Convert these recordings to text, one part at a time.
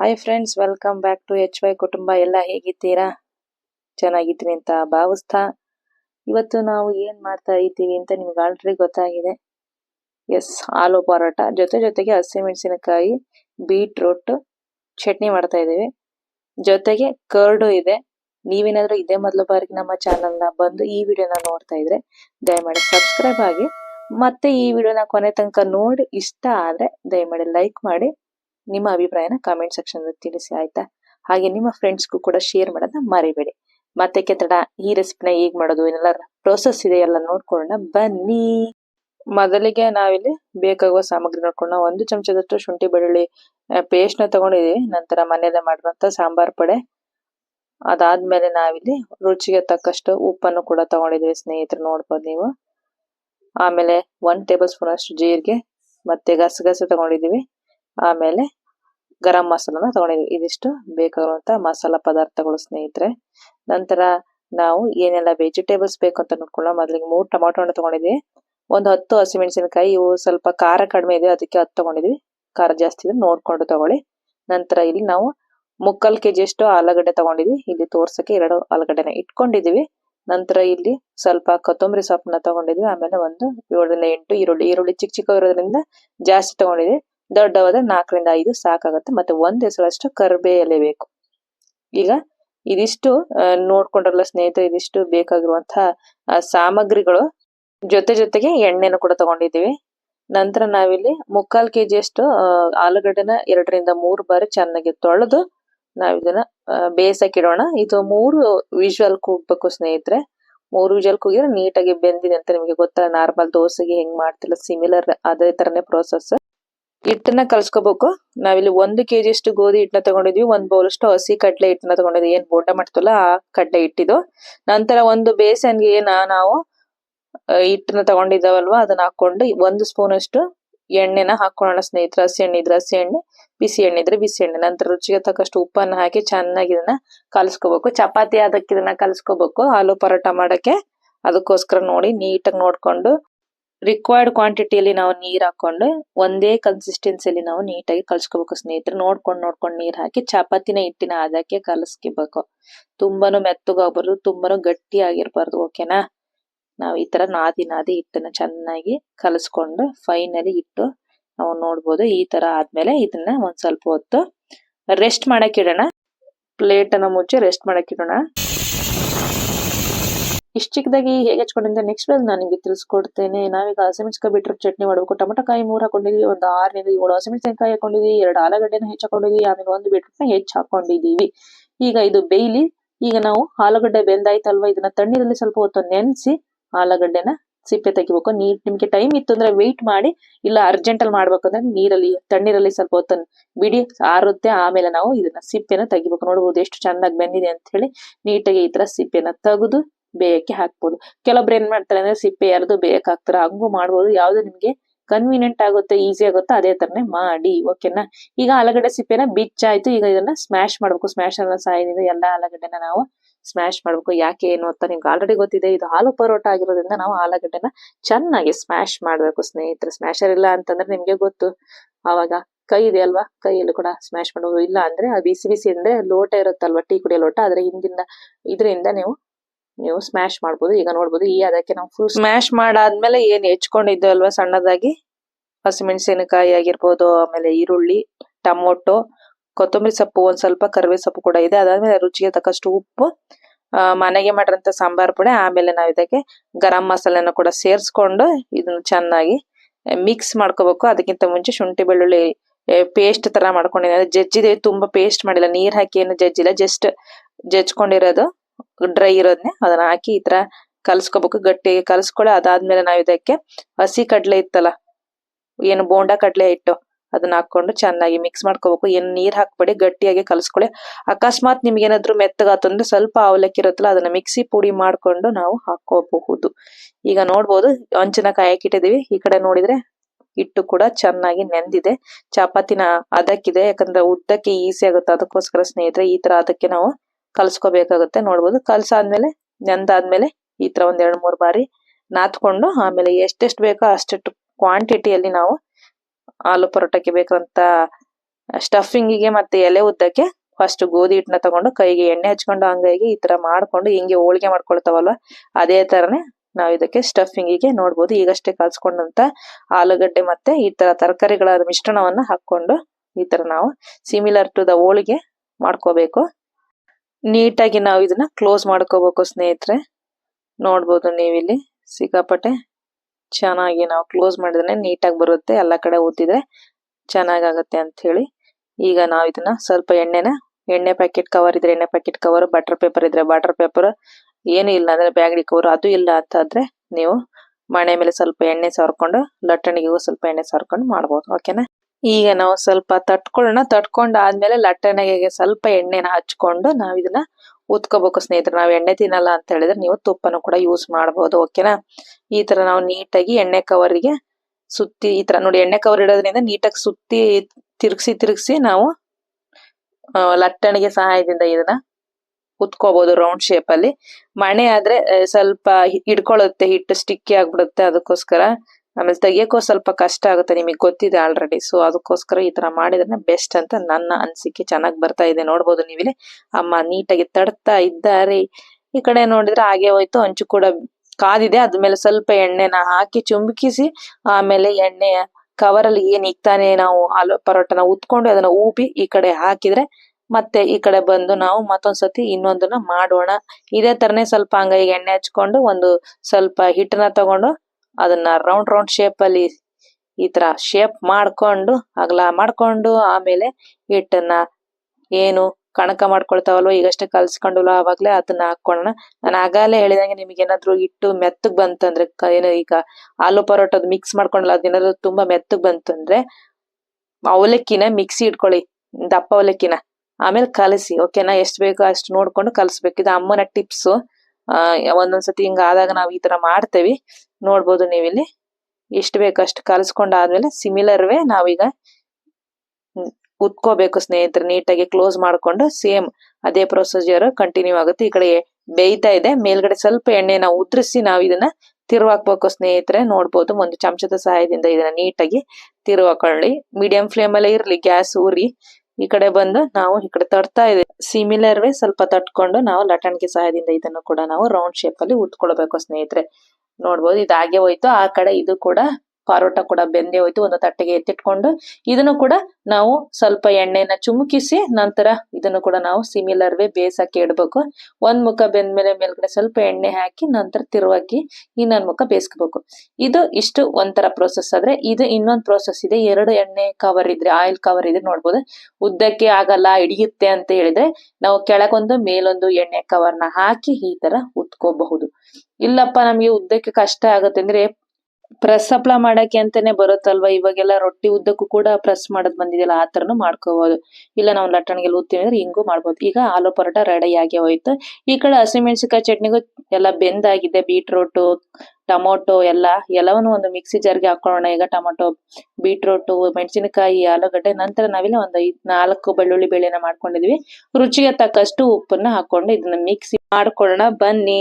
Hi friends welcome back to H Y ಕುಟುಂಬ ಎಲ್ಲ ಹೇಗಿದ್ದೀರಾ? ಚೆನ್ನಾಗಿದ್ದೀನಿ ಅಂತ ಭಾವಿಸ್ತಾ. ಇವತ್ತು ನಾವು ಏನ್ ಮಾಡ್ತಾ ಇದ್ದೀವಿ ಅಂತ ನಿಮ್ಗೆ ಆಲ್ರೆಡಿ ಗೊತ್ತಾಗಿದೆ. ಎಸ್ ಆಲೂ ಪರೋಟ. ಜೊತೆ ಜೊತೆಗೆ ಹಸಿಮೆಣಸಿನಕಾಯಿ ಬೀಟ್ರೂಟ್ ಚಟ್ನಿ ಮಾಡ್ತಾ ಇದ್ದೀವಿ. ಜೊತೆಗೆ ಕರ್ಡು ಇದೆ. ನೀವೇನಾದ್ರೂ ಇದೇ ಮೊದಲ ಬಾರಿಗೆ ನಮ್ಮ ಚಾನಲ್ನ ಬಂದು ಈ ವಿಡಿಯೋನ ನೋಡ್ತಾ ಇದ್ರೆ ದಯಮಾಡಿ ಸಬ್ಸ್ಕ್ರೈಬ್ ಆಗಿ, ಮತ್ತೆ ಈ ವಿಡಿಯೋನ ಕೊನೆ ತನಕ ನೋಡಿ, ಇಷ್ಟ ಆದ್ರೆ ದಯಮಾಡಿ ಲೈಕ್ ಮಾಡಿ ನಿಮ್ಮ ಅಭಿಪ್ರಾಯನ ಕಾಮೆಂಟ್ ಸೆಕ್ಷನ್ ತಿಳಿಸಿ, ಆಯ್ತಾ? ಹಾಗೆ ನಿಮ್ಮ ಫ್ರೆಂಡ್ಸ್ಗೂ ಕೂಡ ಶೇರ್ ಮಾಡೋದನ್ನ ಮರಿಬೇಡಿ. ಮತ್ತೆ ಕೆತ್ತಡ, ಈ ರೆಸಿಪಿನ ಹೇಗ್ ಮಾಡೋದು, ಏನೆಲ್ಲ ಪ್ರೋಸೆಸ್ ಇದೆ ಎಲ್ಲ ನೋಡ್ಕೊಳ್ಳೋಣ. ಬನ್ನಿ. ಮೊದಲಿಗೆ ನಾವಿಲ್ಲಿ ಬೇಕಾಗುವ ಸಾಮಗ್ರಿ ನೋಡ್ಕೊಂಡು ಒಂದು ಚಮಚದಷ್ಟು ಶುಂಠಿ ಬೆಳ್ಳುಳ್ಳಿ ಪೇಸ್ಟ್ನ ತಗೊಂಡಿದೀವಿ ನಂತರ ಮನೆಯಲ್ಲೇ ಮಾಡಿರುವಂಥ ಸಾಂಬಾರ್ ಪಡೆ. ಅದಾದ್ಮೇಲೆ ನಾವಿಲ್ಲಿ ರುಚಿಗೆ ತಕ್ಕಷ್ಟು ಉಪ್ಪನ್ನು ಕೂಡ ತಗೊಂಡಿದೀವಿ ಸ್ನೇಹಿತರು, ನೋಡ್ಬೋದು ನೀವು. ಆಮೇಲೆ ಒನ್ ಟೇಬಲ್ ಸ್ಪೂನ್ ಅಷ್ಟು ಜೀರಿಗೆ, ಮತ್ತೆ ಗಸಗಸೆ ತಗೊಂಡಿದ್ದೀವಿ. ಆಮೇಲೆ ಗರಂ ಮಸಾಲನ ತಗೊಂಡಿದ್ವಿ. ಇದಿಷ್ಟು ಬೇಕಾಗಿರುವಂತಹ ಮಸಾಲಾ ಪದಾರ್ಥಗಳು ಸ್ನೇಹಿತರೆ. ನಂತರ ನಾವು ಏನೆಲ್ಲ ವೆಜಿಟೇಬಲ್ಸ್ ಬೇಕು ಅಂತ ನೋಡ್ಕೊಳ್ಳೋ ಮೊದಲಿಗೆ ಮೂರು ಟೊಮಾಟೊ ಹಣ್ಣು ತಗೊಂಡಿದೀವಿ. ಒಂದು ಹತ್ತು ಹಸಿಮೆಣಸಿನಕಾಯಿ, ಇವು ಸ್ವಲ್ಪ ಖಾರ ಕಡಿಮೆ ಇದೆ, ಅದಕ್ಕೆ ಹತ್ತು ತಗೊಂಡಿದ್ವಿ. ಖಾರ ಜಾಸ್ತಿ ಇದೆ ನೋಡ್ಕೊಂಡು ತಗೊಳ್ಳಿ. ನಂತರ ಇಲ್ಲಿ ನಾವು ಮುಕ್ಕಾಲ್ ಕೆಜಿ ಅಷ್ಟು ಆಲೂಗಡ್ಡೆ ತಗೊಂಡಿದ್ವಿ. ಇಲ್ಲಿ ತೋರ್ಸಕ್ಕೆ ಎರಡು ಆಲೂಗಡ್ಡೆನ ಇಟ್ಕೊಂಡಿದೀವಿ. ನಂತರ ಇಲ್ಲಿ ಸ್ವಲ್ಪ ಕೊತ್ತಂಬರಿ ಸೊಪ್ಪನ್ನ ತಗೊಂಡಿದ್ವಿ. ಆಮೇಲೆ ಒಂದು ಏಳರಿಂದ ಎಂಟು ಈರುಳ್ಳಿ. ಈರುಳ್ಳಿ ಚಿಕ್ಕ ಚಿಕ್ಕ ಇರೋದ್ರಿಂದ ಜಾಸ್ತಿ ತಗೊಂಡಿದ್ವಿ. ದೊಡ್ಡವಾದ ನಾಲ್ಕರಿಂದ ಐದು ಸಾಕಾಗುತ್ತೆ. ಮತ್ತೆ ಒಂದ್ ಹೆಸರಷ್ಟು ಕರ್ಬೇ ಎಲೆ ಬೇಕು. ಈಗ ಇದಿಷ್ಟು ನೋಡ್ಕೊಂಡ್ರಲ್ಲ ಸ್ನೇಹಿತರೆ, ಇದಿಷ್ಟು ಬೇಕಾಗಿರುವಂತಹ ಸಾಮಗ್ರಿಗಳು. ಜೊತೆ ಜೊತೆಗೆ ಎಣ್ಣೆನ ಕೂಡ ತಗೊಂಡಿದ್ದೀವಿ. ನಂತರ ನಾವಿಲ್ಲಿ ಮುಕ್ಕಾಲ್ ಕೆಜಿ ಅಷ್ಟು ಆಲೂಗಡ್ಡೆನ ಎರಡರಿಂದ ಮೂರು ಬಾರಿ ಚೆನ್ನಾಗಿ ತೊಳೆದು ನಾವಿದನ್ನ ಇದನ್ನ ಬೇಯಿಸಕ್ ಇಡೋಣ ಇದು ಮೂರು ವಿಜುವಲ್ ಕೂಗ್ಬೇಕು ಸ್ನೇಹಿತರೆ. ಮೂರು ವಿಜುವಲ್ ಕೂಗಿದ್ರೆ ನೀಟಾಗಿ ಬೆಂದಿದೆ ಅಂತ ನಿಮಗೆ ಗೊತ್ತಲ್ಲ ನಾರ್ಮಲ್ ದೋಸೆಗೆ ಹೆಂಗ್ ಮಾಡ್ತಿಲ್ಲ? ಸಿಮಿಲರ್ ಅದೇ ತರನೇ ಪ್ರೋಸೆಸ್ ಹಿಟ್ಟನ್ನ ಕಲ್ಸ್ಕೋಬೇಕು. ನಾವಿಲ್ಲಿ ಒಂದು ಕೆಜಿ ಅಷ್ಟು ಗೋಧಿ ಹಿಟ್ಟನ್ನ ತಗೊಂಡಿದ್ವಿ, ಒಂದ್ ಬೌಲ್ ಅಷ್ಟು ಹಸಿ ಕಡಲೆ ಹಿಟ್ಟನ್ನ ತಗೊಂಡಿದ್ವಿ. ಏನ್ ಬೋಂಡ ಮಾಡ್ತಲ್ಲ ಆ ಕಡಲೆ ಹಿಟ್ಟಿದು. ನಂತರ ಒಂದು ಬೇಸನ್ಗೆ ಏನ ನಾವು ಹಿಟ್ಟನ್ನ ತಗೊಂಡಿದ್ದಾವಲ್ವಾ, ಅದನ್ನ ಹಾಕೊಂಡು ಒಂದು ಸ್ಪೂನ್ ಅಷ್ಟು ಎಣ್ಣೆನ ಹಾಕೊಳ್ಳೋಣ ಸ್ನೇಹಿತರೆ. ಹಸಿ ಎಣ್ಣೆ ಇದ್ರೆ ಹಸಿ ಎಣ್ಣೆ, ಬಿಸಿ ಎಣ್ಣೆ ಇದ್ರೆ ಬಿಸಿ ಎಣ್ಣೆ. ನಂತರ ರುಚಿಗೆ ತಕ್ಕಷ್ಟು ಉಪ್ಪನ್ನ ಹಾಕಿ ಚೆನ್ನಾಗಿ ಇದನ್ನ ಕಲಸ್ಕೋಬೇಕು. ಚಪಾತಿ ಅದಕ್ಕೆ ಇದನ್ನ ಕಲಸ್ಕೋಬೇಕು. ಆಲೂ ಪರೋಟ ಮಾಡಕ್ಕೆ. ಅದಕ್ಕೋಸ್ಕರ ನೋಡಿ ನೀಟಾಗಿ ನೋಡ್ಕೊಂಡು ರಿಕ್ವೈರ್ಡ್ ಕ್ವಾಂಟಿಟಿಯಲ್ಲಿ ನಾವು ನೀರ್ ಹಾಕೊಂಡು ಒಂದೇ ಕನ್ಸಿಸ್ಟೆನ್ಸಿಯಲ್ಲಿ ನಾವು ನೀಟಾಗಿ ಕಲ್ಸ್ಕೋಬೇಕು ಸ್ನೇಹಿತರೆ. ನೋಡ್ಕೊಂಡು ನೋಡ್ಕೊಂಡು ನೀರ್ ಹಾಕಿ ಚಪಾತಿನ ಹಿಟ್ಟಿನ ಅದಕ್ಕೆ ಕಲಸ್ಕೋಬೇಕು. ತುಂಬಾನು ಮೆತ್ತಗಾಗ್ಬಾರ್ದು, ತುಂಬಾನು ಗಟ್ಟಿ ಆಗಿರ್ಬಾರ್ದು ಓಕೆನಾ? ನಾವು ಈ ತರ ನಾದಿ ನಾದಿ ಹಿಟ್ಟನ್ನ ಚೆನ್ನಾಗಿ ಕಲಸ್ಕೊಂಡು ಫೈನಲಿ ಇಟ್ಟು ನಾವು ನೋಡ್ಬೋದು. ಈ ತರ ಆದ್ಮೇಲೆ ಇದನ್ನ ಒಂದ್ ಸ್ವಲ್ಪ ಹೊತ್ತು ರೆಸ್ಟ್ ಮಾಡಕ್ ಇಡೋಣ. ಪ್ಲೇಟ್ ಮುಚ್ಚಿ ರೆಸ್ಟ್ ಮಾಡಕ್ ಇಡೋಣ. ಇಷ್ಟ ಚಿಕ್ಕದಾಗಿ ಹೇಗೆ ಹಚ್ಕೊಂಡಿದ್ದೆ ನೆಕ್ಸ್ಟ್ ವೇಲ್ ನಾನು ನಿಮಗೆ ತಿಳಿಸ್ಕೊಡ್ತೇನೆ. ನಾವೀಗ ಹಸಿಮೆಣಸಿನಕಾಯಿ ಬಿಟ್ಟರೆ ಚಟ್ನಿ ಮಾಡಬೇಕು. ಟೊಮಟೊ ಕಾಯಿ ಮೂರು ಹಾಕೊಂಡಿದ್ವಿ, ಒಂದು ಆರರಿಂದ ಏಳು ಹಸಿಮೆಣಸಿನಕಾಯಿ ಹಾಕೊಂಡಿದ್ವಿ, ಎರಡು ಆಲೂಗಡ್ಡೆನ ಹೆಚ್ಚು ಆಮೇಲೆ ಒಂದು ಬೀಟ್ರೂಟ್ನ ಹೆಚ್ಚು ಹಾಕೊಂಡಿದೀವಿ. ಈಗ ಇದು ಬೇಯ್ಲಿ, ಈಗ ನಾವು ಆಲೂಗಡ್ಡೆ ಬೆಂದಾಯ್ತಲ್ವಾ, ಇದನ್ನ ತಣ್ಣೀರಲ್ಲಿ ಸ್ವಲ್ಪ ಹೊತ್ತು ನೆನೆಸಿ ಆಲೂಗಡ್ಡೆನ ಸಿಪ್ಪೆ ತೆಗಿಬೇಕು. ನೀರ್ ನಿಮ್ಗೆ ಟೈಮ್ ಇತ್ತು ಅಂದ್ರೆ ವೆಯ್ಟ್ ಮಾಡಿ, ಇಲ್ಲ ಅರ್ಜೆಂಟ್ ಅಲ್ಲಿ ಮಾಡ್ಬೇಕಂದ್ರೆ ನೀರಲ್ಲಿ, ತಣ್ಣೀರಲ್ಲಿ ಸ್ವಲ್ಪ ಹೊತ್ತು ಬಿಡಿ, ಆರುತ್ತೆ, ಆಮೇಲೆ ನಾವು ಇದನ್ನ ಸಿಪ್ಪೆನ ತೆಗಿಬೇಕು. ನೋಡ್ಬೋದು ಎಷ್ಟು ಚೆನ್ನಾಗಿ ಬೆಂದಿದೆ ಅಂತ ಹೇಳಿ, ನೀಟಾಗಿ ಈ ತರ ಸಿಪ್ಪೆನ ತೆಗೆದು ಬೇಯಕ್ಕೆ ಹಾಕ್ಬೋದು. ಕೆಲವೊಬ್ರು ಏನ್ ಮಾಡ್ತಾರೆ ಅಂದ್ರೆ ಸಿಪ್ಪೆ ಯಾರ್ದು ಬೇಯಕ್ ಹಾಕ್ತಾರೆ ಹಂಗು ಮಾಡ್ಬೋದು. ಯಾವ್ದು ನಿಮ್ಗೆ ಕನ್ವೀನಿಯಂಟ್ ಆಗುತ್ತೆ ಈಸಿ ಆಗುತ್ತೋ ಅದೇ ತರನೇ ಮಾಡಿ. ಓಕೆನಾ ಈಗ ಆಲೂಗಡ್ಡೆ ಸಿಪ್ಪೆನ ಬಿಚ್ಚಾಯ್ತು. ಈಗ ಇದನ್ನ ಸ್ಮ್ಯಾಶ್ ಮಾಡ್ಬೇಕು. ಸ್ಮ್ಯಾಶ್ ಅನ್ನ ಸಹಾಯದಿಂದ ಎಲ್ಲ ಆಲೂಗಡ್ಡೆನ ನಾವು ಸ್ಮ್ಯಾಶ್ ಮಾಡ್ಬೇಕು. ಯಾಕೆ ಏನು ಅಂತ ನಿಮ್ಗೆ ಆಲ್ರೆಡಿ ಗೊತ್ತಿದೆ. ಇದು ಹಾಲು ಪರೋಟ ಆಗಿರೋದ್ರಿಂದ ನಾವು ಆಲೂಗಡ್ಡೆನ ಚೆನ್ನಾಗಿ ಸ್ಮ್ಯಾಶ್ ಮಾಡ್ಬೇಕು ಸ್ನೇಹಿತರೆ. ಸ್ಮ್ಯಾಶರ್ ಇಲ್ಲ ಅಂತಂದ್ರೆ ನಿಮ್ಗೆ ಗೊತ್ತು. ಅವಾಗ ಕೈ ಇದೆ ಅಲ್ವಾ? ಕೈಯಲ್ಲಿ ಕೂಡ ಸ್ಮ್ಯಾಶ್ ಮಾಡ್ಬೋದು. ಇಲ್ಲ ಅಂದ್ರೆ ಬಿಸಿ ಬಿಸಿ ಅಂದ್ರೆ ಲೋಟ ಇರುತ್ತಲ್ವಾ? ಟೀ ಕುಡಿಯೋ ಲೋಟ. ಅದ್ರ ಹಿಂದಿನ ಇದರಿಂದ ನೀವು ನೀವು ಸ್ಮ್ಯಾಶ್ ಮಾಡ್ಬೋದು. ಈಗ ನೋಡ್ಬೋದು, ಈ ಅದಕ್ಕೆ ನಾವು ಫುಲ್ ಸ್ಮ್ಯಾಶ್ ಮಾಡಾದ್ಮೇಲೆ ಏನು ಹೆಚ್ಕೊಂಡಿದ್ದೆ ಅಲ್ವಾ ಸಣ್ಣದಾಗಿ? ಹಸಿಮೆಣಸಿನಕಾಯಿ ಆಗಿರ್ಬೋದು, ಆಮೇಲೆ ಈರುಳ್ಳಿ, ಟೊಮೊಟೊ, ಕೊತ್ತಂಬರಿ ಸೊಪ್ಪು, ಒಂದ್ ಸ್ವಲ್ಪ ಕರಿವೆ ಸೊಪ್ಪು ಕೂಡ ಇದೆ. ಅದಾದ್ಮೇಲೆ ರುಚಿಗೆ ತಕ್ಕಷ್ಟು ಉಪ್ಪು ಮನೆಗೆ ಮಾಡಿರಂತ ಸಾಂಬಾರ್ ಪುಡಿ, ಆಮೇಲೆ ನಾವು ಇದಕ್ಕೆ ಗರಂ ಮಸಾಲೆನ ಕೂಡ ಸೇರಿಸ್ಕೊಂಡು ಇದನ್ನ ಚೆನ್ನಾಗಿ ಮಿಕ್ಸ್ ಮಾಡ್ಕೋಬೇಕು. ಅದಕ್ಕಿಂತ ಮುಂಚೆ ಶುಂಠಿ, ಬೆಳ್ಳುಳ್ಳಿ ಪೇಸ್ಟ್ ತರ ಮಾಡ್ಕೊಂಡಿದ್ದೀನಿ ಜಜ್ಜಿದೆ, ತುಂಬಾ ಪೇಸ್ಟ್ ಮಾಡಿಲ್ಲ. ನೀರ್ ಹಾಕಿ ಏನು ಜಜ್ಜಿಲ್ಲ ಜಸ್ಟ್ ಜಜ್ಕೊಂಡಿರೋದು. ಡ್ರೈ ಇರೋದ್ನೆ ಅದನ್ನ ಹಾಕಿ ಈ ತರ ಕಲ್ಸ್ಕೋಬೇಕು. ಗಟ್ಟಿಗೆ ಕಲ್ಸ್ಕೊಳ್ಳಿ ಅದಾದ್ಮೇಲೆ ನಾವು ಇದಕ್ಕೆ ಹಸಿ ಕಡ್ಲೆ ಇತ್ತಲ್ಲ, ಏನು ಬೋಂಡ ಕಡ್ಲೆ ಹಿಟ್ಟು, ಅದನ್ನ ಹಾಕೊಂಡು ಚೆನ್ನಾಗಿ ಮಿಕ್ಸ್ ಮಾಡ್ಕೋಬೇಕು. ಏನ್ ನೀರ್ ಹಾಕ್ಬೇಡಿ, ಗಟ್ಟಿಯಾಗಿ ಕಲ್ಸ್ಕೊಳ್ಳಿ ಅಕಸ್ಮಾತ್ ನಿಮ್ಗೆ ಏನಾದ್ರು ಮೆತ್ತಗಾತಂದ್ರೆ ಸ್ವಲ್ಪ ಅವಲಕ್ಕಿ ಇರುತ್ತಲ್ಲ, ಅದನ್ನ ಮಿಕ್ಸಿ ಪುಡಿ ಮಾಡ್ಕೊಂಡು ನಾವು ಹಾಕೋಬಹುದು ಈಗ ನೋಡ್ಬೋದು, ಹಂಚಿನ ಕಾಯಿ ಇಟ್ಟಿದೀವಿ ಈ ಕಡೆ ನೋಡಿದ್ರೆ ಹಿಟ್ಟು ಕೂಡ ಚೆನ್ನಾಗಿ ನೆಂದಿದೆ. ಚಪಾತಿನ ಅದಕ್ಕಿದೆ, ಯಾಕಂದ್ರೆ ಉದ್ದಕ್ಕೆ ಈಸಿ ಆಗುತ್ತೆ. ಅದಕ್ಕೋಸ್ಕರ ಸ್ನೇಹಿತರೆ, ಈ ತರ ಅದಕ್ಕೆ ನಾವು ಕಲ್ಸ್ಕೋಬೇಕಾಗುತ್ತೆ, ನೋಡ್ಬೋದು. ಕಲಸಾದ್ಮೇಲೆ, ನೆಂದಾದ್ಮೇಲೆ ಈ ತರ ಒಂದ್ ಎರಡು ಮೂರು ಬಾರಿ ನಾತ್ಕೊಂಡು ಆಮೇಲೆ ಎಷ್ಟೆಷ್ಟು ಬೇಕೋ ಅಷ್ಟೆಷ್ಟು ಕ್ವಾಂಟಿಟಿಯಲ್ಲಿ ನಾವು ಆಲೂ ಪರೋಟಕ್ಕೆ ಬೇಕಂತ ಸ್ಟಫಿಂಗಿಗೆ ಮತ್ತೆ ಎಲೆ ಉದ್ದಕ್ಕೆ ಫಸ್ಟ್ ಗೋಧಿ ಹಿಟ್ಟನ್ನ ತಗೊಂಡು, ಕೈಗೆ ಎಣ್ಣೆ ಹಚ್ಕೊಂಡು ಅಂಗೈಗೆ ಈ ತರ ಮಾಡ್ಕೊಂಡು, ಹಿಂಗೆ ಹೋಳಿಗೆ ಮಾಡ್ಕೊಳ್ತಾವಲ್ವ, ಅದೇ ತರನೇ ನಾವು ಇದಕ್ಕೆ ಸ್ಟಫಿಂಗಿಗೆ ನೋಡ್ಬೋದು. ಈಗಷ್ಟೇ ಕಲ್ಸ್ಕೊಂಡಂತ ಆಲೂಗಡ್ಡೆ ಮತ್ತೆ ಈ ತರ ತರಕಾರಿಗಳ ಮಿಶ್ರಣವನ್ನ ಹಾಕೊಂಡು ಈ ತರ ನಾವು ಸಿಮಿಲರ್ ಟು ದ ಹೋಳಿಗೆ ಮಾಡ್ಕೋಬೇಕು. ನೀಟಾಗಿ ನಾವು ಇದನ್ನ ಕ್ಲೋಸ್ ಮಾಡ್ಕೋಬೇಕು ಸ್ನೇಹಿತರೆ. ನೋಡ್ಬೋದು ನೀವಿಲ್ಲಿ. ಸಿಕ್ಕಾಪಟ್ಟೆ ಚೆನ್ನಾಗಿ ನಾವು ಕ್ಲೋಸ್ ಮಾಡಿದ್ರೆ ನೀಟಾಗಿ ಬರುತ್ತೆ, ಎಲ್ಲ ಕಡೆ ಊತಿದ್ರೆ ಚೆನ್ನಾಗಾಗತ್ತೆ ಅಂತ ಹೇಳಿ ಈಗ ನಾವು ಇದನ್ನ ಸ್ವಲ್ಪ ಎಣ್ಣೆನ, ಎಣ್ಣೆ ಪ್ಯಾಕೆಟ್ ಕವರ್ ಇದ್ರೆ ಎಣ್ಣೆ ಪ್ಯಾಕೆಟ್ ಕವರ್ ಬಟರ್ ಪೇಪರ್ ಇದ್ರೆ ಬಟರ್ ಪೇಪರ್ ಏನು ಇಲ್ಲ ಅಂದ್ರೆ ಬ್ಯಾಗ್ಡಿ ಕವರ್ ಅದು ಇಲ್ಲ ಅಂತ ಆದ್ರೆ ನೀವು ಮಣೆ ಮೇಲೆ ಸ್ವಲ್ಪ ಎಣ್ಣೆ ಸಾರ್ಕೊಂಡು ಲಟ್ಟಣಿಗೂ ಸ್ವಲ್ಪ ಎಣ್ಣೆ ಸಾರ್ಕೊಂಡು ಮಾಡ್ಬೋದು ಓಕೆನಾ ಈಗ ನಾವು ಸ್ವಲ್ಪ ತಟ್ಕೊಳ್ಳೋಣ. ತಟ್ಕೊಂಡ್ ಆದ್ಮೇಲೆ ಲಟ್ಟಣಿಗೆಗೆ ಸ್ವಲ್ಪ ಎಣ್ಣೆನ ಹಚ್ಕೊಂಡು ನಾವ್ ಇದನ್ನ ಉತ್ಕೋಬೇಕು ಸ್ನೇಹಿತರೆ. ನಾವು ಎಣ್ಣೆ ತಿನ್ನಲ್ಲ ಅಂತ ಹೇಳಿದ್ರೆ ನೀವು ತುಪ್ಪನೂ ಕೂಡ ಯೂಸ್ ಮಾಡಬಹುದು ಓಕೆನಾ ಈ ತರ ನಾವು ನೀಟಾಗಿ ಎಣ್ಣೆ ಕವರಿಗೆ ಸುತ್ತಿ, ಈ ತರ ನೋಡಿ ಎಣ್ಣೆ ಕವರ್ ಇಡೋದ್ರಿಂದ ನೀಟಾಗಿ ಸುತ್ತಿ ತಿರುಗಿಸಿ ತಿರುಗಿಸಿ ನಾವು ಲಟ್ಟಣಿಗೆ ಸಹಾಯದಿಂದ ಇದನ್ನ ಉತ್ಕೋಬಹುದು ರೌಂಡ್ ಶೇಪ್ ಅಲ್ಲಿ. ಮಣೆ ಆದ್ರೆ, ಸ್ವಲ್ಪ ಹಿಡ್ಕೊಳ್ಳುತ್ತೆ, ಹಿಟ್ಟು ಸ್ಟಿಕ್ಕಿ ಆಗ್ಬಿಡುತ್ತೆ ಅದಕ್ಕೋಸ್ಕರ. ಆಮೇಲೆ ತೆಗಿಯೋಕ್ಕೂ ಸ್ವಲ್ಪ ಕಷ್ಟ ಆಗುತ್ತೆ, ನಿಮಗೆ ಗೊತ್ತಿದೆ ಆಲ್ರೆಡಿ ಸೊ ಅದಕ್ಕೋಸ್ಕರ ಈ ತರ ಮಾಡಿದ್ರೆ ಬೆಸ್ಟ್ ಅಂತ ನನ್ನ ಅನಿಸಿಕೆ ಚೆನ್ನಾಗಿ ಬರ್ತಾ ಇದೆ. ನೋಡ್ಬೋದು ನೀವಿಲ್ಲಿ. ಅಮ್ಮ ನೀಟಾಗಿ ತಡ್ತಾ ಇದ್ದಾರೆ. ಈ ಕಡೆ ನೋಡಿದ್ರೆ ಹಾಗೆ ಹೋಯ್ತು. ಹಂಚು ಕೂಡ ಕಾದಿದೆ. ಅದ್ಮೇಲೆ ಸ್ವಲ್ಪ ಎಣ್ಣೆನ ಹಾಕಿ ಚುಂಬಕಿಸಿ, ಆಮೇಲೆ ಎಣ್ಣೆಯ ಕವರ್ ಅಲ್ಲಿ ಏನ್ ಇಕ್ತಾನೆ ನಾವು ಆಲೂ ಪರೋಟನ ಉತ್ಕೊಂಡು ಅದನ್ನ ಊಪಿ ಈ ಕಡೆ ಹಾಕಿದ್ರೆ ಮತ್ತೆ ಈ ಕಡೆ ಬಂದು ನಾವು ಮತ್ತೊಂದ್ಸತಿ ಇನ್ನೊಂದನ್ನ ಮಾಡೋಣ. ಇದೇ ತರನೇ ಸ್ವಲ್ಪ ಅಂಗೈಗೆ ಎಣ್ಣೆ ಹಚ್ಕೊಂಡು ಒಂದು ಸ್ವಲ್ಪ ಹಿಟ್ಟನ್ನ ತಗೊಂಡು ಅದನ್ನ ರೌಂಡ್ ರೌಂಡ್ ಶೇಪ್ ಅಲ್ಲಿ ಈ ತರ ಶೇಪ್ ಮಾಡ್ಕೊಂಡು, ಅಗಲ ಮಾಡ್ಕೊಂಡು, ಆಮೇಲೆ ಹಿಟ್ಟನ್ನ ಏನು ಕಣಕ ಮಾಡ್ಕೊಳ್ತಾವಲ್ವ ಈಗಷ್ಟೇ ಕಲ್ಸ್ಕೊಂಡಲ್ಲ ಅವಾಗ್ಲೇ ಅದನ್ನ ಹಾಕೊಳ್ಳೋಣ ನಾನು ಆಗಾಲೇ ಹೇಳಿದಂಗೆ ನಿಮ್ಗೆ ಏನಾದ್ರು ಹಿಟ್ಟು ಮೆತ್ತಗ್ ಬಂತಂದ್ರೆ ಏನು ಈಗ ಆಲೂ ಪರೋಟದ್ ಮಿಕ್ಸ್ ಮಾಡ್ಕೊಂಡಲ್ಲ ಅದೇನಾದ್ರು ತುಂಬಾ ಮೆತ್ತಗ್ ಬಂತಂದ್ರೆ ಅವಲಕ್ಕಿನ ಮಿಕ್ಸಿ ಇಟ್ಕೊಳ್ಳಿ, ದಪ್ಪ ಅವಲಕ್ಕಿನ. ಆಮೇಲೆ ಕಲಸಿ ಓಕೆನಾ ಎಷ್ಟ್ ಬೇಕೋ ಅಷ್ಟು ನೋಡ್ಕೊಂಡು ಕಲಸ್ಬೇಕು. ಇದು ಅಮ್ಮನ ಟಿಪ್ಸ್ ಆ, ಒಂದೊಂದ್ಸತಿ ಹಿಂಗ ಆದಾಗ ನಾವು ಈ ತರ ಮಾಡ್ತೇವಿ. ನೋಡ್ಬೋದು ನೀವಿಲ್ಲಿ. ಎಷ್ಟು ಬೇಕು ಅಷ್ಟು ಕಲಸ್ಕೊಂಡಾದ್ಮೇಲೆ ಸಿಮಿಲರ್ ವೇ ನಾವೀಗ ಉತ್ಕೋಬೇಕು ಸ್ನೇಹಿತರೆ, ನೀಟಾಗಿ ಕ್ಲೋಸ್ ಮಾಡ್ಕೊಂಡು ಸೇಮ್ ಅದೇ ಪ್ರೊಸೀಜರ್ ಕಂಟಿನ್ಯೂ ಆಗುತ್ತೆ. ಈ ಕಡೆ ಬೇಯ್ತಾ ಇದೆ. ಮೇಲ್ಗಡೆ ಸ್ವಲ್ಪ ಎಣ್ಣೆನ ಉದ್ರಿಸಿ ನಾವು ಇದನ್ನ ತಿರುವಾಕ್ಬೇಕು ಸ್ನೇಹಿತರೆ. ನೋಡ್ಬೋದು ಒಂದು ಚಮಚದ ಸಹಾಯದಿಂದ ಇದನ್ನ ನೀಟಾಗಿ ತಿರುವಾಕೊಳ್ಳಿ. ಮೀಡಿಯಂ ಫ್ಲೇಮ್ ಅಲ್ಲೇ ಇರ್ಲಿ, ಗ್ಯಾಸ್ ಉರಿ ಈ ಕಡೆ ಬಂದು ನಾವು ಈ ಕಡೆ ತಡ್ತಾ ಇದೆ ಸಿಮಿಲರ್ ವೇ ಸ್ವಲ್ಪ ತಟ್ಕೊಂಡು ನಾವು ಲಟಣ್ಗೆ ಸಹಾಯದಿಂದ ಇದನ್ನು ಕೂಡ ನಾವು ರೌಂಡ್ ಶೇಪ್ ಅಲ್ಲಿ ಉತ್ಕೊಳ್ಬೇಕು ಸ್ನೇಹಿತರೆ. ನೋಡ್ಬೋದು ಇದಾಗೆ ಹೋಯ್ತು. ಆ ಕಡೆ ಇದು ಕೂಡ ಪರೋಟ ಕೂಡ ಬೆಂದೆ ಹೋಯ್ತು, ಒಂದು ತಟ್ಟೆಗೆ ಎತ್ತಿಟ್ಕೊಂಡು ಇದನ್ನು ಕೂಡ ನಾವು ಸ್ವಲ್ಪ ಎಣ್ಣೆನ ಚುಮುಕಿಸಿ ನಂತರ ಇದನ್ನು ಕೂಡ ನಾವು ಸಿಮಿಲರ್ ವೇ ಬೇಯಿಸಕ್ಕೆ ಇಡ್ಬೇಕು. ಒಂದ್ ಮುಖ ಬೆಂದ ಮೇಲೆ ಮೇಲ್ಗಡೆ ಸ್ವಲ್ಪ ಎಣ್ಣೆ ಹಾಕಿ ನಂತರ ತಿರುವಾಕಿ ಇನ್ನೊಂದ್ ಮುಖ ಬೇಯಿಸ್ಕೋಬೇಕು ಇದು ಇಷ್ಟು ಒಂಥರ ಪ್ರೋಸೆಸ್ ಆದ್ರೆ ಇದು ಇನ್ನೊಂದ್ ಪ್ರೋಸೆಸ್ ಇದೆ. ಎರಡು ಎಣ್ಣೆ ಕವರ್ ಇದ್ರೆ ಆಯಿಲ್ ಕವರ್ ಇದ್ರೆ ನೋಡ್ಬೋದು. ಉದ್ದಕ್ಕೆ ಆಗಲ್ಲ, ಹಿಡಿಯುತ್ತೆ ಅಂತ ಹೇಳಿದ್ರೆ ನಾವು ಕೆಳಗೊಂದು ಮೇಲೊಂದು ಎಣ್ಣೆ ಕವರ್ನ ಹಾಕಿ ಈ ತರ ಉತ್ಕೋಬಹುದು. ಇಲ್ಲಪ್ಪ, ನಮ್ಗೆ ಉದ್ದಕ್ಕೆ ಕಷ್ಟ ಆಗುತ್ತೆ ಅಂದ್ರೆ ಪ್ರೆಸ್ ಹಪ್ಳ ಮಾಡಕ್ಕೆ ಅಂತಾನೆ ಬರುತ್ತಲ್ವಾ? ಇವಾಗೆಲ್ಲ ರೊಟ್ಟಿ ಉದ್ದಕ್ಕೂ ಕೂಡ ಪ್ರೆಸ್ ಮಾಡೋದ್ ಬಂದಿದೆಯಲ್ಲ, ಆ ತರನು ಮಾಡ್ಕೋಬಹುದು ಇಲ್ಲ ನಾವು ಲಟ್ಟಣಿಗೆ ಊದ್ತೀವಿ ಅಂದ್ರೆ ಹಿಂಗೂ ಮಾಡ್ಬೋದು. ಈಗ ಆಲೂ ಪರೋಟ ರೆಡಿ ಆಗಿ ಹೋಯ್ತು. ಈ ಕಡೆ ಹಸಿಮೆಣಸಿನಕಾಯಿ ಚಟ್ನಿಗೂ ಎಲ್ಲ ಬೆಂದಾಗಿದೆ. ಬೀಟ್ರೂಟ್ ಟೊಮೊಟೊ ಎಲ್ಲ, ಎಲ್ಲವನ್ನು ಒಂದು ಮಿಕ್ಸಿ ಜಾರ್ಗೆ ಹಾಕೊಳ್ಳೋಣ. ಈಗ ಟೊಮೊಟೊ ಬೀಟ್ರೂಟ್ ಮೆಣಸಿನಕಾಯಿ, ಆಲೂಗಡ್ಡೆ, ನಂತರ ನಾವಿಲ್ಲಿ ಒಂದು ಐದ್, ನಾಲ್ಕು ಬೆಳ್ಳುಳ್ಳಿ ಬೇಳೆನ ಮಾಡ್ಕೊಂಡಿದ್ವಿ. ರುಚಿಗೆ ತಕ್ಕಷ್ಟು ಉಪ್ಪನ್ನ ಹಾಕೊಂಡು ಇದನ್ನ ಮಿಕ್ಸಿ ಮಾಡ್ಕೊಳ್ಳೋಣ. ಬನ್ನಿ.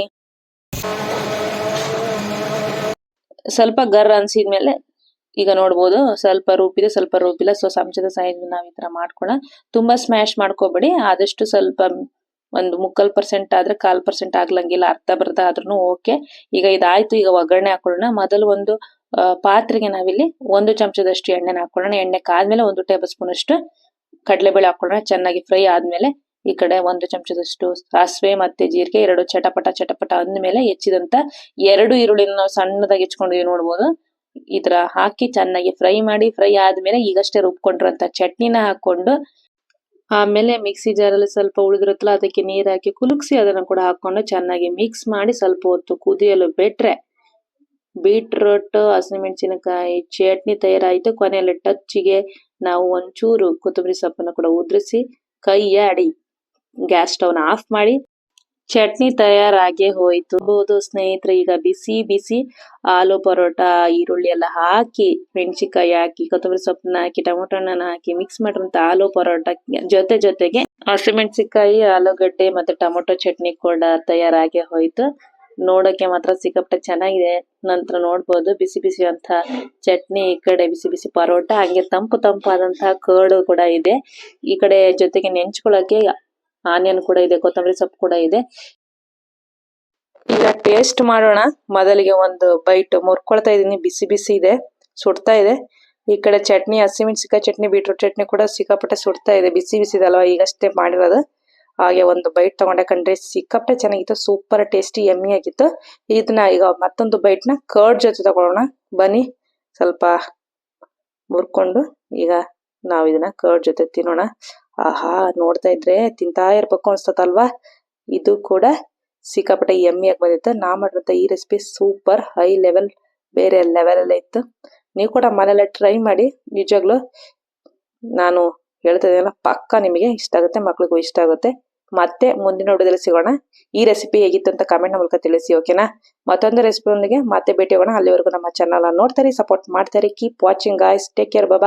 ಸ್ವಲ್ಪ ಗರ್ ಅನ್ಸಿದ್ಮೇಲೆ ಈಗ ನೋಡ್ಬೋದು ಸ್ವಲ್ಪ ರೂಪಿದೆ ಸ್ವಲ್ಪ ರೂಪಿಲ್ಲ ಸೊ ಚಮಚದ ಸಹಾಯದಿಂದ ನಾವು ಈ ತರ ಮಾಡ್ಕೊಳ್ಳೋಣ ತುಂಬಾ ಸ್ಮ್ಯಾಶ್ ಮಾಡ್ಕೋಬೇಡಿ. ಆದಷ್ಟು ಸ್ವಲ್ಪ ಒಂದು ಮುಕ್ಕಲ್ ಪರ್ಸೆಂಟ್ ಆದ್ರೆ ಕಾಲ್ ಪರ್ಸೆಂಟ್ ಆಗ್ಲಂಗಿಲ್ಲ ಅರ್ಧ ಬರ್ಧ ಆದ್ರೂ ಓಕೆ ಈಗ ಇದಾಯ್ತು, ಈಗ ಒಗ್ಗರಣೆ ಹಾಕೊಳ್ಳೋಣ. ಮೊದಲು ಒಂದು ಪಾತ್ರೆಗೆ ನಾವಿಲ್ಲಿ ಒಂದು ಚಮಚದಷ್ಟು ಎಣ್ಣೆನ ಹಾಕೊಳ್ಳೋಣ. ಎಣ್ಣೆ ಕಾದ್ಮೇಲೆ ಒಂದು ಟೇಬಲ್ ಸ್ಪೂನ್ ಅಷ್ಟು ಕಡಲೆಬೇಳೆ ಹಾಕೊಳ್ಳೋಣ. ಚೆನ್ನಾಗಿ ಫ್ರೈ ಆದ್ಮೇಲೆ ಈ ಕಡೆ ಒಂದು ಚಮಚದಷ್ಟು ಸಾಸಿವೆ ಮತ್ತೆ ಜೀರಿಗೆ, ಎರಡು ಚಟಪಟ ಚಟಪಟ ಅಂದ್ಮೇಲೆ ಹೆಚ್ಚಿದಂತ ಎರಡು ಈರುಳ್ಳಿನ ನಾವು ಸಣ್ಣದಾಗಿ ಹೆಚ್ಕೊಂಡಿದೀವಿ ನೋಡ್ಬೋದು. ಈ ತರ ಹಾಕಿ ಚೆನ್ನಾಗಿ ಫ್ರೈ ಮಾಡಿ, ಫ್ರೈ ಆದ್ಮೇಲೆ ಈಗಷ್ಟೇ ರುಬ್ಕೊಂಡಿರೋಂತ ಚಟ್ನಿನ ಹಾಕೊಂಡು ಆಮೇಲೆ ಮಿಕ್ಸಿ ಜಾರಲ್ಲಿ ಸ್ವಲ್ಪ ಉಳಿದಿರುತ್ತಲ್ಲ ಅದಕ್ಕೆ ನೀರ್ ಹಾಕಿ ಕುಲುಕ್ಸಿ ಅದನ್ನು ಕೂಡ ಹಾಕೊಂಡು ಚೆನ್ನಾಗಿ ಮಿಕ್ಸ್ ಮಾಡಿ ಸ್ವಲ್ಪ ಹೊತ್ತು ಕುದಿಯಲು ಬಿಟ್ರೆ ಬೀಟ್ರೂಟ್, ಹಸಿಮೆಣಸಿನಕಾಯಿ, ಚಟ್ನಿ ತಯಾರಾಯಿತು. ಕೊನೆಯಲ್ಲಿ ಟಚ್ಗೆ ನಾವು ಒಂಚೂರು ಕೊತ್ತಂಬರಿ ಸೊಪ್ಪನ್ನು ಕೂಡ ಉದುರಿಸಿ ಕೈಯಾಡಿ. ಗ್ಯಾಸ್ ಸ್ಟವ್ನ ಆಫ್ ಮಾಡಿ ಚಟ್ನಿ ತಯಾರಾಗೆ ಹೋಯ್ತು. ಹೌದು ಸ್ನೇಹಿತರೆ, ಈಗ ಬಿಸಿ ಬಿಸಿ ಆಲೂ ಪರೋಟ, ಈರುಳ್ಳಿ ಎಲ್ಲ ಹಾಕಿ, ಮೆಣಸಿನಕಾಯಿ ಹಾಕಿ, ಕೊತ್ತಂಬರಿ ಸೊಪ್ಪನ್ನ ಹಾಕಿ, ಟೊಮೊಟೊ ಹಣ್ಣನ್ನ ಹಾಕಿ ಮಿಕ್ಸ್ ಮಾಡಿರುವಂತ ಆಲೂ ಪರೋಟ ಜೊತೆ ಜೊತೆಗೆ ಹಸಿಮೆಣಸಿನಕಾಯಿ ಆಲೂಗಡ್ಡೆ ಮತ್ತೆ ಟೊಮೊಟೊ ಚಟ್ನಿ ಕೂಡ ತಯಾರಾಗೆ ಹೋಯ್ತು. ನೋಡೋಕೆ ಮಾತ್ರ ಸಿಕ್ಕಾಪಟ್ಟೆ ಚೆನ್ನಾಗಿದೆ. ನಂತರ ನೋಡ್ಬೋದು ಬಿಸಿ ಬಿಸಿ ಅಂತ ಚಟ್ನಿ, ಈ ಕಡೆ ಬಿಸಿ ಬಿಸಿ ಪರೋಟ, ಹಂಗೆ ತಂಪು ತಂಪಾದಂತಹ ಕರ್ಡು ಕೂಡ ಇದೆ. ಈ ಕಡೆ ಜೊತೆಗೆ ನೆಂಚ್ಕೊಳ್ಳಕ್ಕೆ ಆನಿಯನ್ ಕೂಡ ಇದೆ, ಕೊತ್ತಂಬರಿ ಸೊಪ್ಪು ಕೂಡ ಇದೆ. ಈಗ ಟೇಸ್ಟ್ ಮಾಡೋಣ. ಮೊದಲಿಗೆ ಒಂದು ಬೈಟ್ ಮುರ್ಕೊಳ್ತಾ ಇದೀನಿ ಬಿಸಿ ಬಿಸಿ ಇದೆ, ಸುಡ್ತಾ ಇದೆ. ಈ ಕಡೆ ಚಟ್ನಿ ಹಸಿಮೆಣಸಿಕಾಯಿ ಚಟ್ನಿ ಬೀಟ್ರೂಟ್ ಚಟ್ನಿ ಕೂಡ ಸಿಕ್ಕಾಪಟ್ಟೆ ಸುಡ್ತಾ ಇದೆ. ಬಿಸಿ ಬಿಸಿ ಇದೆ ಅಲ್ವಾ? ಈಗಷ್ಟೇ ಮಾಡಿರೋದು. ಹಾಗೆ ಒಂದು ಬೈಟ್ ತಗೊಂಡೆ. ಕಂಡ್ರೆ ಸಿಕ್ಕಾಪಟ್ಟೆ ಚೆನ್ನಾಗಿತ್ತು. ಸೂಪರ್ ಟೇಸ್ಟಿ ಎಮ್ಮಿ ಆಗಿತ್ತು. ಇದನ್ನ ಈಗ ಮತ್ತೊಂದು ಬೈಟ್ನ ಕರ್ಡ್ ಜೊತೆ ತಗೊಳ್ಳೋಣ. ಬನ್ನಿ, ಸ್ವಲ್ಪ ಮುರ್ಕೊಂಡು ಈಗ ನಾವು ಇದನ್ನ ಕರ್ಡ್ ಜೊತೆ ತಿನ್ನೋಣ. ಆಹಾ, ನೋಡ್ತಾ ಇದ್ರೆ ತಿಂತಾ ಇರ್ಬೇಕು ಅನ್ಸ್ತತಲ್ವಾ? ಇದು ಕೂಡ ಸಿಕ್ಕಾಪಟ್ಟೆ ಎಮ್ಮಿಯಾಗಿ ಬಂದಿತ್ತು. ನಾ ಮಾಡಿದಂಥ ಈ ರೆಸಿಪಿ ಸೂಪರ್ ಹೈ ಲೆವೆಲ್ ಬೇರೆ ಲೆವೆಲ್ ಅಲ್ಲೇ ಇತ್ತು. ನೀವು ಕೂಡ ಮನೇಲೆ ಟ್ರೈ ಮಾಡಿ, ನಿಜವಾಗ್ಲೂ ನಾನು ಹೇಳ್ತಾ ಇದ್ದೀನಲ್ಲ, ಪಕ್ಕ ನಿಮಗೆ ಇಷ್ಟ ಆಗುತ್ತೆ, ಮಕ್ಳಿಗೂ ಇಷ್ಟ ಆಗುತ್ತೆ. ಮತ್ತೆ ಮುಂದಿನ ವಿಡಿಯೋದಲ್ಲಿ ಸಿಗೋಣ. ಈ ರೆಸಿಪಿ ಹೇಗಿತ್ತು ಅಂತ ಕಮೆಂಟ್ ಮೂಲಕ ತಿಳಿಸಿ ಓಕೆನಾ ಮತ್ತೊಂದು ರೆಸಿಪಿಯೊಂದಿಗೆ ಮತ್ತೆ ಭೇಟಿ ಹೋಗೋಣ ಅಲ್ಲಿವರೆಗೂ ನಮ್ಮ ಚಾನಲ್ ನೋಡ್ತಾರೆ ಸಪೋರ್ಟ್ ಮಾಡ್ತಾರೆ keep watching guys take care bye